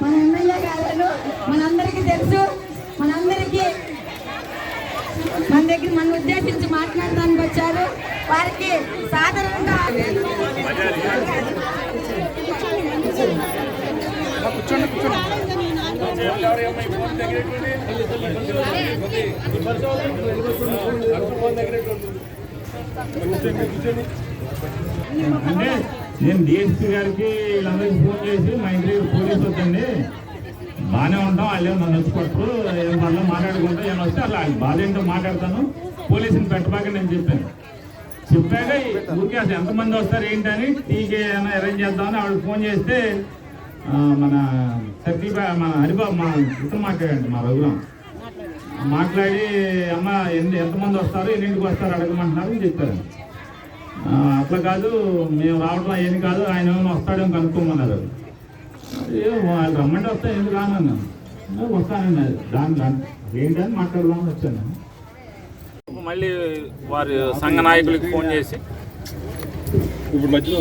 మన ఎమ్మెల్యే గారు మనందరికీ తెలుసు మనందరికీ మన దగ్గర మన ఉద్దేశించి మాట్లాడడానికి వచ్చారు. వారికి సాధారణంగా కూర్చోండి కూర్చోండి నేను డిఎస్పీ గారికి వీళ్ళందరికీ ఫోన్ చేసి మా ఇంటి పోలీసు వద్దండి బాగానే ఉంటాం వాళ్ళు నన్ను వచ్చి ఏం పనులు మాట్లాడుకుంటా ఏమైనా వస్తే అలా బాధ ఏంటో మాట్లాడతాను. పోలీసుని పెట్టబాక నేను చెప్పాను. చెప్పాక ఊరికే అసలు ఎంతమంది వస్తారు ఏంటని టీకే ఏమైనా అరేంజ్ చేద్దామని ఆవిడ ఫోన్ చేస్తే మన సతీబా మన హరిబాబు మా ఇతను మాట్లాడండి మా రఘురాం మాట్లాడి అమ్మ ఎన్ని ఎంతమంది వస్తారు ఎన్నింటికి వస్తారు అడగమంటున్నారు అని చెప్పారు. అట్లా కాదు మేము రావడం ఏమి కాదు ఆయన ఏమైనా వస్తాడేమో కనుక్కోమన్నారు. వాళ్ళు రమ్మంటే వస్తా ఎందుకు రానన్నా? "ఏ, వస్తానండి దాని దాని ఏంటని మాట్లాడదామని వచ్చాను. మళ్ళీ వారి సంఘ నాయకులకి ఫోన్ చేసి ఇప్పుడు మధ్యలో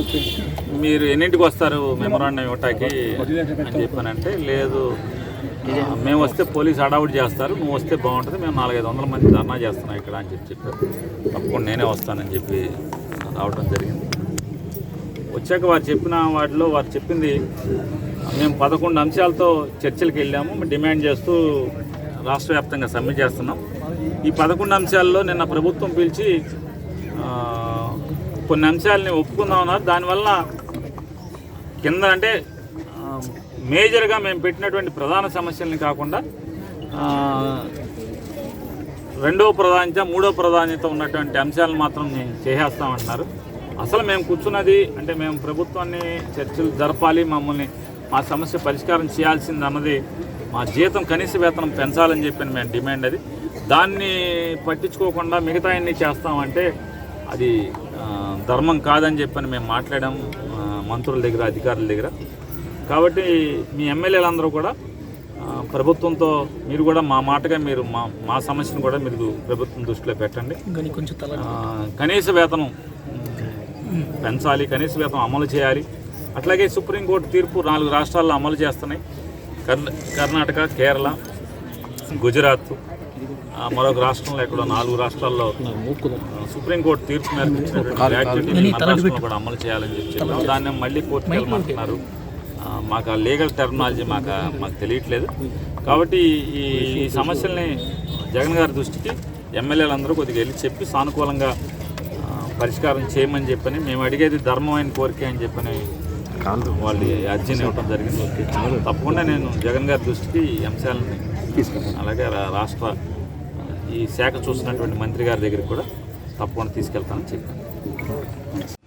మీరు ఎన్నింటికి వస్తారు మెమరాండం ఇవ్వటానికి? అని చెప్పానంటే లేదు మేము వస్తే పోలీస్ అడౌట్ చేస్తారు నువ్వు వస్తే బాగుంటుంది మేము నాలుగైదు వందల మంది ధర్నా చేస్తున్నాం ఇక్కడ అని చెప్పి చెప్పారు. తప్పకుండా నేనే వస్తానని చెప్పి రావడం జరిగింది. వచ్చాక వారు చెప్పిన వాటిలో వారు చెప్పింది మేము పదకొండు అంశాలతో చర్చలకు వెళ్ళాము డిమాండ్ చేస్తూ రాష్ట్ర వ్యాప్తంగా సమ్మె చేస్తున్నాం. ఈ పదకొండు అంశాల్లో నిన్న ప్రభుత్వం పిలిచి కొన్ని అంశాలని ఒప్పుకుందామన్నారు దానివల్ల కింద అంటే మేజర్గా మేము పెట్టినటువంటి ప్రధాన సమస్యల్ని కాకుండా రెండో ప్రాధాన్యత మూడో ప్రాధాన్యత ఉన్నటువంటి అంశాలను మాత్రం మేము చేసేస్తామంటున్నారు. అసలు మేము కూర్చున్నది అంటే మేము ప్రభుత్వాన్ని చర్చలు జరపాలి మమ్మల్ని మా సమస్య పరిష్కారం చేయాల్సింది అన్నది మా జీతం కనీస వేతనం పెంచాలని చెప్పి మేము డిమాండ్ అది. దాన్ని పట్టించుకోకుండా మిగతా అన్ని చేస్తామంటే అది ధర్మం కాదని చెప్పని మేము మాట్లాడాం మంత్రుల దగ్గర అధికారుల దగ్గర. కాబట్టి మీ ఎమ్మెల్యేలందరూ కూడా ప్రభుత్వంతో మీరు కూడా మా మాటగా మీరు మా మా సమస్యను కూడా మీరు ప్రభుత్వం దృష్టిలో పెట్టండి. కనీస వేతనం పెంచాలి కనీస వేతనం అమలు చేయాలి. అట్లాగే సుప్రీంకోర్టు తీర్పు నాలుగు రాష్ట్రాల్లో అమలు చేస్తున్నాయి. కర్ణ కర్ణాటక కేరళ గుజరాత్ మరొక రాష్ట్రంలో ఎక్కడో నాలుగు రాష్ట్రాల్లో సుప్రీంకోర్టు తీర్పు మేరకు కూడా అమలు చేయాలని చెప్పి దాన్ని మళ్ళీ కోర్టుకు వెళ్ళమంటున్నారు. ఆ, మాకు ఆ లీగల్ టెర్మినాలజీ మాకు మాకు తెలియట్లేదు. కాబట్టి ఈ ఈ సమస్యల్ని జగన్ గారి దృష్టికి ఎమ్మెల్యేలందరూ కొద్దిగా వెళ్ళి చెప్పి సానుకూలంగా పరిష్కారం చేయమని చెప్పని మేము అడిగేది ధర్మమైన కోరిక అని చెప్పని వాళ్ళు అర్జీని ఇవ్వడం జరిగింది. తప్పకుండా నేను జగన్ గారి దృష్టికి ఈ అంశాలని అలాగే రాష్ట్ర ఈ శాఖ చూసినటువంటి మంత్రి గారి దగ్గరికి కూడా తప్పకుండా తీసుకెళ్తానని చెప్పాను.